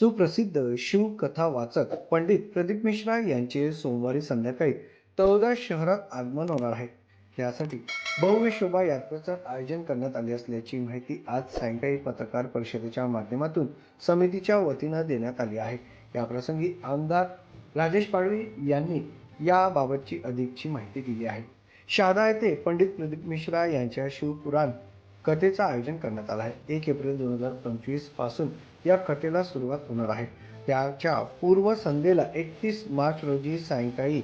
सुप्रसिद्ध शिवकथा वाचक पंडित प्रदीप मिश्रा यांचे सोमवारी संध्याकाळी तळोदा शहरात आगमन होणार आहे. त्यासाठी भव्य शोभा यात्रेचं आयोजन करण्यात आले असल्याची माहिती आज सायंकाळी पत्रकार परिषदेच्या माध्यमातून समितीच्या वतीनं देण्यात आली आहे. याप्रसंगी आमदार राजेश पाडवी यांनी याबाबतची अधिकची माहिती दिली आहे. शहादा येथे पंडित प्रदीप मिश्रा यांच्या शिवपुराण कथेचं आयोजन करण्यात आलं आहे. एक एप्रिल दोन हजार पंचवीसपासून या कथेला सुरुवात होणार आहे. त्याच्या पूर्वसंध्येला एकतीस मार्च रोजी सायंकाळी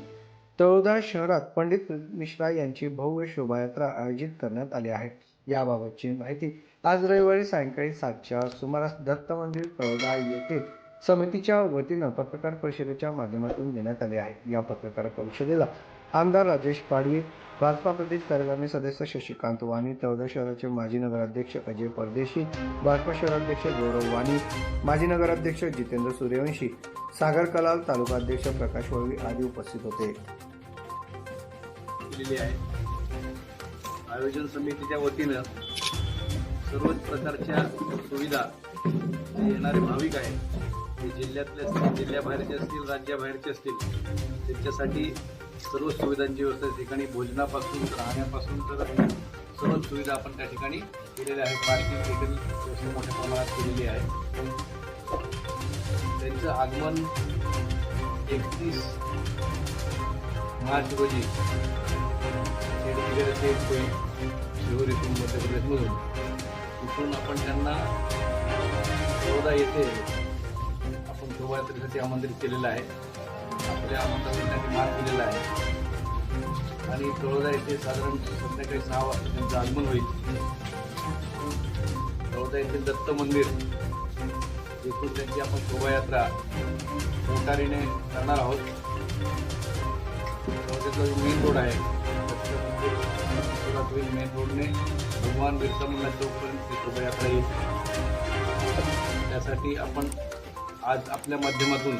तळोदा शहरात पंडित मिश्रा यांची भव्य शोभायात्रा आयोजित करण्यात आली आहे. याबाबतची माहिती आज रविवारी सायंकाळी सातच्या सुमारास दत्त मंदिर तळोदा येथे समितीच्या वतीनं पत्रकार परिषदेच्या माध्यमातून देण्यात आले आहे. या पत्रकार परिषदेला आमदार राजेश पाडवी भाजपा प्रदेश कार्यकारिणी सदस्य शशिकांत वाणी तळोदा शहराचे माजी नगराध्यक्ष अजय परदेशी भाजपा शहराध्यक्ष गौरव वाणी माजी नगराध्यक्ष जितेंद्र सूर्यवंशी सागर कलाल तालुका अध्यक्ष प्रकाश वळवी आदी उपस्थित होते. आयोजन समितीच्या वतीनं सर्वच प्रकारच्या सुविधा येणारे भाविक आहेत हे जिल्ह्यातले असतील जिल्ह्याबाहेरचे असतील राज्याबाहेरचे असतील त्यांच्यासाठी सर्व सुविधांची व्यवस्था त्या ठिकाणी भोजनापासून राहण्यापासून तर सर्व सुविधा आपण त्या ठिकाणी केलेल्या आहेत. पार्किंग देखील व्यवस्था मोठ्या प्रमाणात केलेली आहे. त्यांचं आगमन एकतीस मार्च रोजी खेडकिल्ल्याचे एक होईल शिहोर इथून मध्य प्रदेशमधून तिथून आपण त्यांना चौदा येथे शोभायात्रेसाठी आमंत्रित केलेलं आहे. आपल्या आमंत्रणाला त्यांनी मान दिलेला आहे. आणि तळोदा येथे साधारण संध्याकाळी सहा वाजता त्यांचं आगमन होईल. तळोदा येथील दत्त मंदिर येथून त्यांची आपण शोभायात्रा मोटारीने करणार आहोत. तळोद्याचा जो मेन रोड आहे होईल मेन रोडने भगवान बिरसा मुंडा चौकपर्यंत ती शोभायात्रा येईल. त्यासाठी आपण आज आपल्या माध्यमातून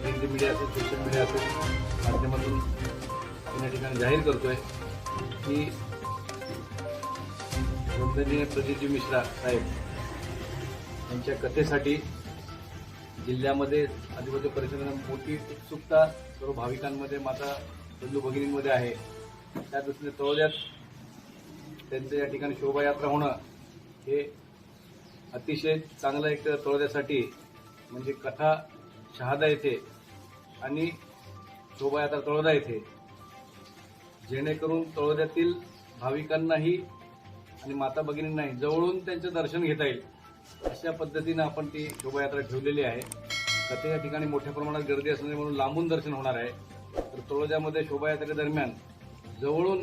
प्रिंट मीडिया असेल सोशल मीडिया असेल माध्यमातून या ठिकाणी जाहीर करतोय की वंदनीय प्रदीपजी मिश्रा साहेब यांच्या कथेसाठी जिल्ह्यामध्ये आदिवासी परिषदेनं मोठी उत्सुकता सर्व भाविकांमध्ये माता बंधू भगिनींमध्ये आहे. त्या दृष्टीने तळोद्यात त्यांचं या ठिकाणी शोभायात्रा होणं हे अतिशय चांगलं एक तळोद्यासाठी म्हणजे कथा शहादा येथे आणि शोभायात्रा तळोदा येथे. जेणेकरून तळोद्यातील भाविकांनाही आणि माता भगिनींनाही जवळून त्यांचं दर्शन घेता येईल. अशा पद्धतीनं आपण ती शोभायात्रा ठेवलेली आहे. कथे या ठिकाणी मोठ्या प्रमाणात गर्दी असल्याने म्हणून लांबून दर्शन होणार आहे. तर तळोद्यामध्ये शोभायात्रेदरम्यान जवळून